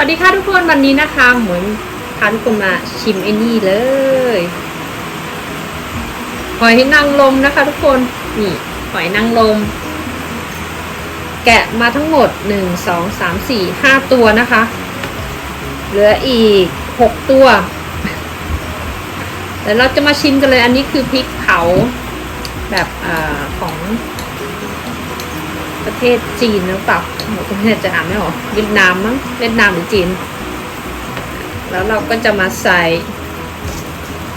วัสดีค่ะทุกคนวันนี้นะคะเหมวยพาทุกคนมาชิมไอ้นี่เลยหอยนางรมนะคะ ทุกคนนี่หอยนางรมแกะมาทั้งหมดหนึ่งสองสามสี่ห้าตัวนะคะ เหลืออีกหกตัวเดี๋ยวเราจะมาชิมกันเลยอันนี้คือพริกเผาแบบอของ ประเทศจีนหรือเปล่าหนูก็ไม่แน่ใจอ่านไม่ออกเวียดนามมั้งเวียดนามหรือจีน แล้วเราก็จะมาใส่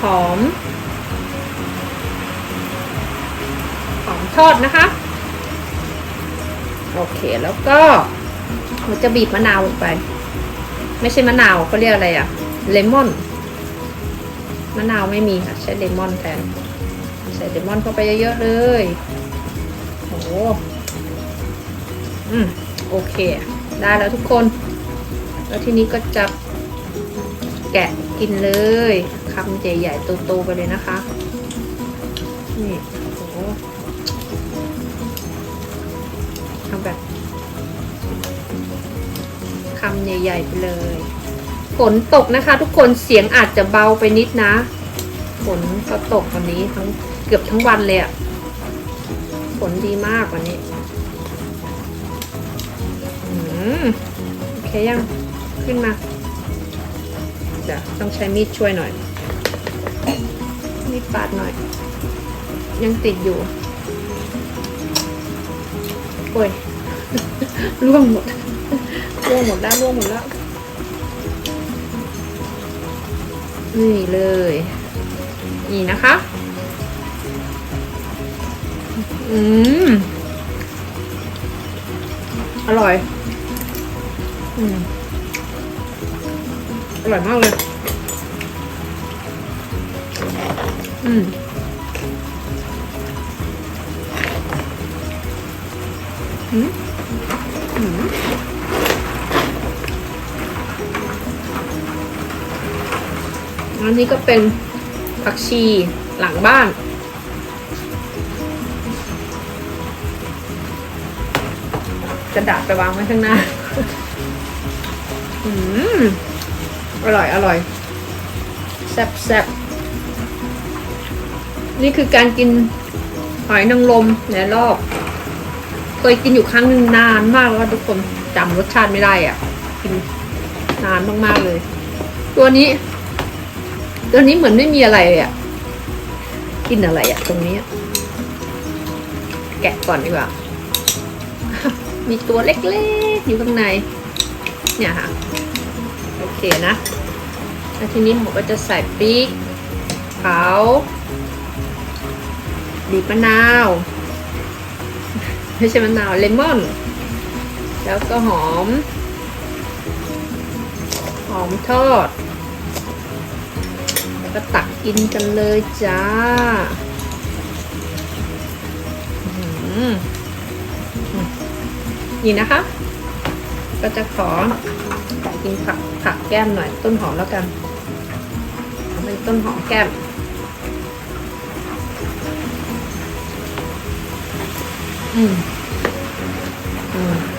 หอมหอมทอดนะคะ โอเคแล้วก็เราจะบีบมะนาวลงไป ไม่ใช่มะนาวเขาเรียกอะไรอะเลมอนมะนาวไม่มีค่ะ ใช้เลมอนแทน ใส่เลมอนเข้าไปเยอะๆเลยโอ้ อืมโอเค ได้แล้วทุกคน แล้วทีนี้ก็จะแกะกินเลยคำใหญ่ๆโตๆไปเลยนะคะนี่โอ้โหเอาแบบคำใหญ่ๆไปเลยฝนตกนะคะ ทุกคนเสียงอาจจะเบาไปนิดนะฝนก็ตกวันนี้ทั้งเกือบทั้งวันเลยอะฝนดีมากวันนี้ โอเคยังขึ้นมาจะต้องใช้มีดช่วยหน่อย มีดปาดหน่อย ยังติดอยู่โอ้ยร่วงหมดร่วงหมดแล้วร่วงหมดแล้วนี่เลย นี่นะคะ อืม อร่อย อืมอร่อยมากเลย อืมอืมอืมอันนี้ก็เป็นผักชีหลังบ้าน กระดาษไปวางไว้ข้างหน้า อืมอร่อยอร่อยแซ่บแซ่บนี่คือการกินหอยนางรมในรอบ เคยกินอยู่ครั้งหนึ่งนานมากแล้วทุกคนจำรสชาติไม่ได้อะ กินนานมากๆเลย ตัวนี้ ตัวนี้เหมือนไม่มีอะไรอะ กินอะไรอะ ตรงนี้ แกะก่อนดีกว่า มีตัวเล็กๆ อยู่ข้างใน เนี่ยค่ะ โอเคนะแล้วทีนี้ผมก็จะใส่พริกเผาบีบมะนาว ไม่ใช่มะนาวเลมอน แล้วก็หอม หอมทอด แล้วก็ตักกินกันเลยจ้าอื้อหือนี่นะคะ ก็จะขอ กินผักผักแก้มหน่อย ต้นหอมแล้วกันเอาเป็นต้นหอมแก้มอืมอืม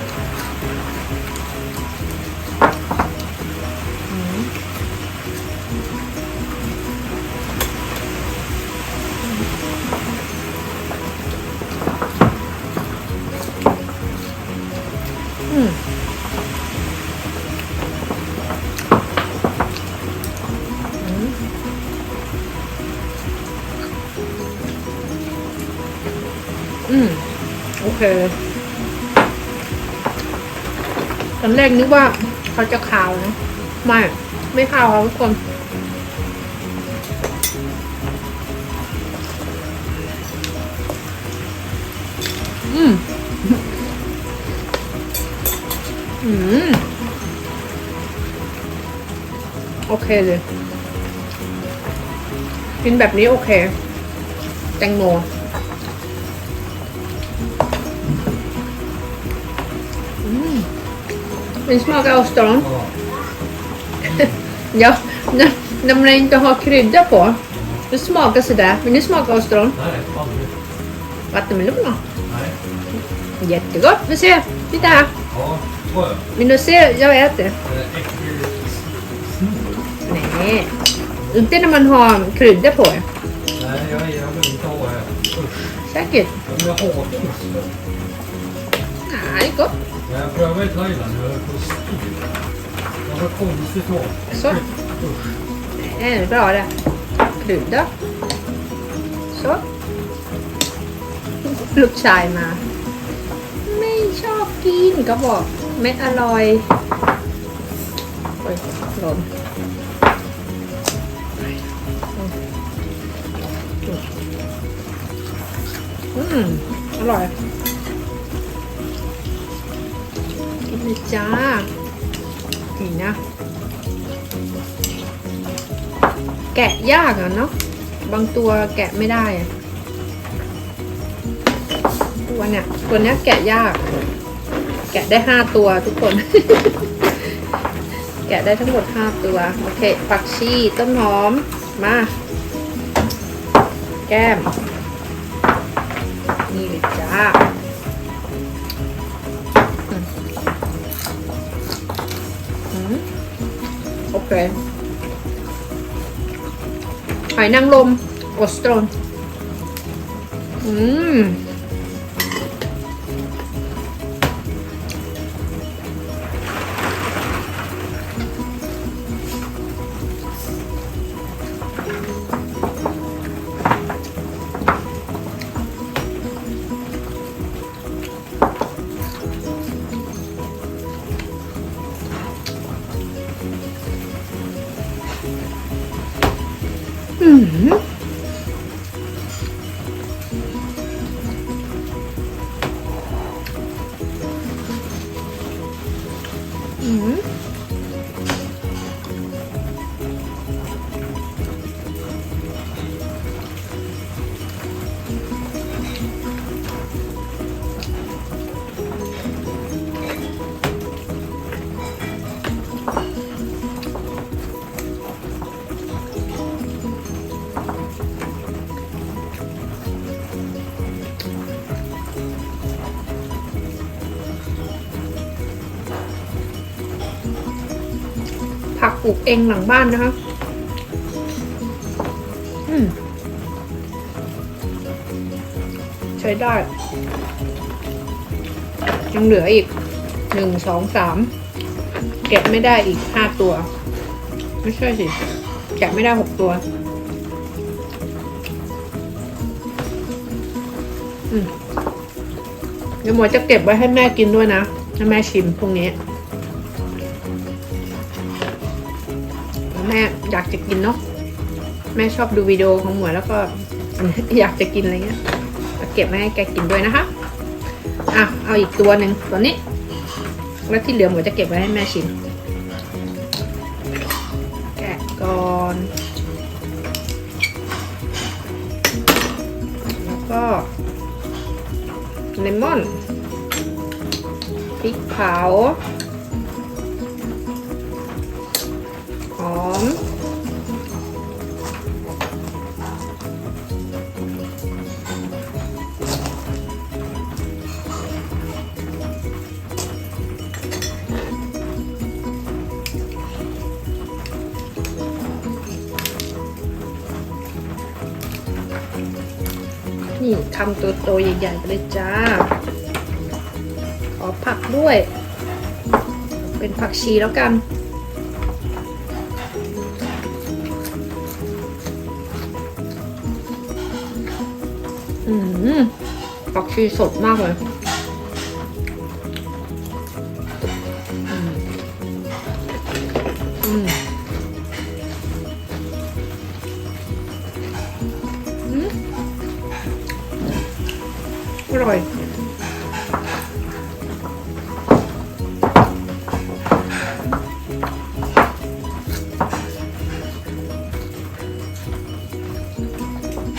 อืมโอเคตอนแรกนึกว่าเขาจะคาวนะไม่ไม่คาวครับทุกคน อืมอืมโอเคเลย กินแบบนี้โอเค แตงโม Den smakar ostron. Ja, när, när man inte har krydda på. Det smakar sådär, men det smakar ostron. Vattenmelon då? Nej. Jättegott, vi ser. Titta här. Ja. Men du ser, jag äter. Eh. Nej. Inte när man har kryddor på. Nej, jag, vill inte ha det. Usch. Säkert. Jag hatar ost. Nej, gott. Jeg prövade i Thailand. Jag höll på att spy. Det var konstigt då. Så. Usch. Det är bra det. Krydda. Så. ลูกชายมา ไม่ชอบกินก็บอกไม่อร่อยโอ้ยหล่นอืมอร่อย เลยจ้านี่นะ แกะยากอะเนาะบางตัวแกะไม่ได้อะตัวเนี่ยตัวเนี้ยแกะยาก แกะได้ห้าตัวทุกคน แกะได้ทั้งหมดห้าตัว โอเคผักชีต้นหอม มา แก้ม นี่เลยจ้า โอเคหอยนางรมโอสตรนอืม ผักปลูกเองหลังบ้านนะคะอืมใช้ได้ ยังเหลืออีกหนึ่งสองสามแกะไม่ได้อีกห้าตัว ไม่ใช่สิ แกะไม่ได้หกตัว อืมเดี๋ยวหมอจะเก็บไว้ให้แม่กินด้วยนะ ให้แม่ชิมพรุ่งนี้ แม่อยากจะกินเนาะแม่ชอบดูวิดีโอของหมวยแล้วก็อยากจะกินอะไรเงี้ยเก็บไว้ให้แกกินด้วยนะคะอะเอาอีกตัวหนึ่งตัวนี้ แล้วที่เหลือหมวยจะเก็บไว้ให้แม่ชิมแกะก่อนแล้วก็เลมอนพริกเผา ทำตัวโตใหญ่ๆไปเลยจ้า ขอผักด้วย เป็นผักชีแล้วกันอืมผักชีสดมากเลย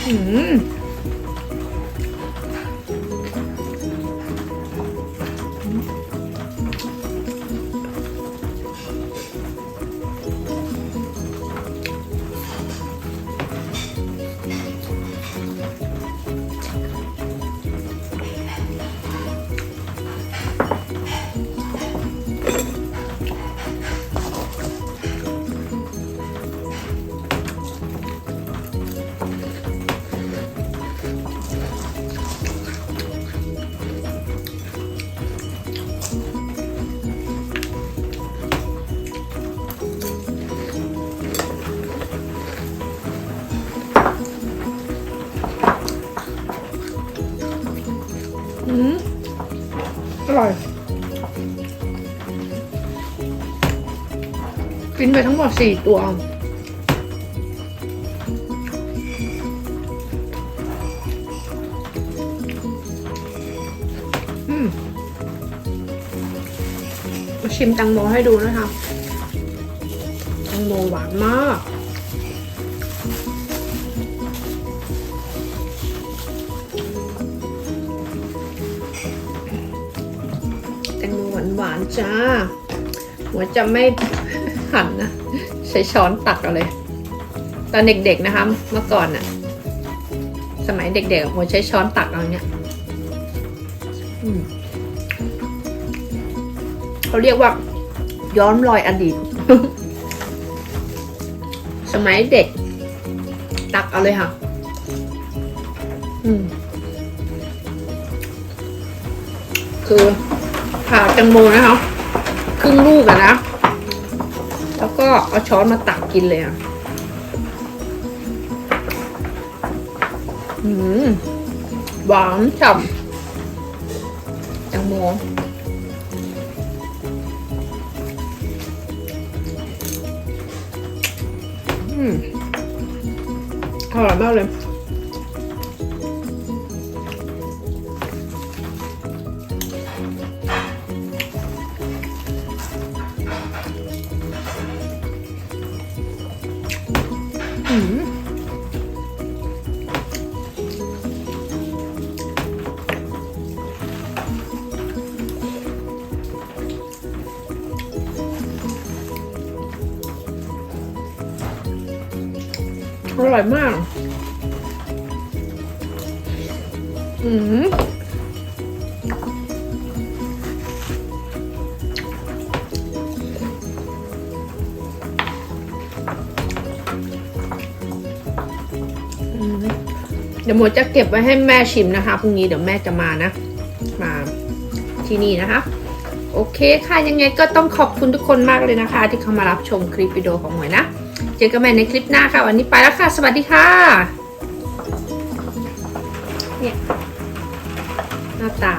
อืม ร่อย กินไปทั้งหมดสี่ตัว อืมชิมตังโมให้ดูนะคะแตงโมหวานมาก จ้า หัวจะไม่หั่นนะ ใช้ช้อนตักเอาเลย ตอนเด็กๆนะคะ เมื่อก่อนน่ะสมัยเด็กๆหัวใช้ช้อนตักเอาเนี่ยเขาเรียกว่า ย้อนรอยอดีต สมัยเด็ก ตักเอาเลยค่ะ คือ ผ่าแตงโมนะคะครึ่งลูกอะนะ แล้วก็เอาช้อนมาตักกินเลยอะอืมหวานฉ่ำแตงโมอืมอร่อยมากเลย อร่อยมาก เดี๋ยวโมจะเก็บไว้ให้แม่ชิมนะคะพรุ่งนี้เดี๋ยวแม่จะมานะ มาที่นี่นะคะ โอเคค่ะยังไงก็ต้องขอบคุณทุกคนมากเลยนะคะ ที่เข้ามารับชมคลิปวิดีโอของหมวยนะ เจอกันใหม่ในคลิปหน้าค่ะ วันนี้ไปแล้วค่ะ สวัสดีค่ะเนี่ยหน้าตา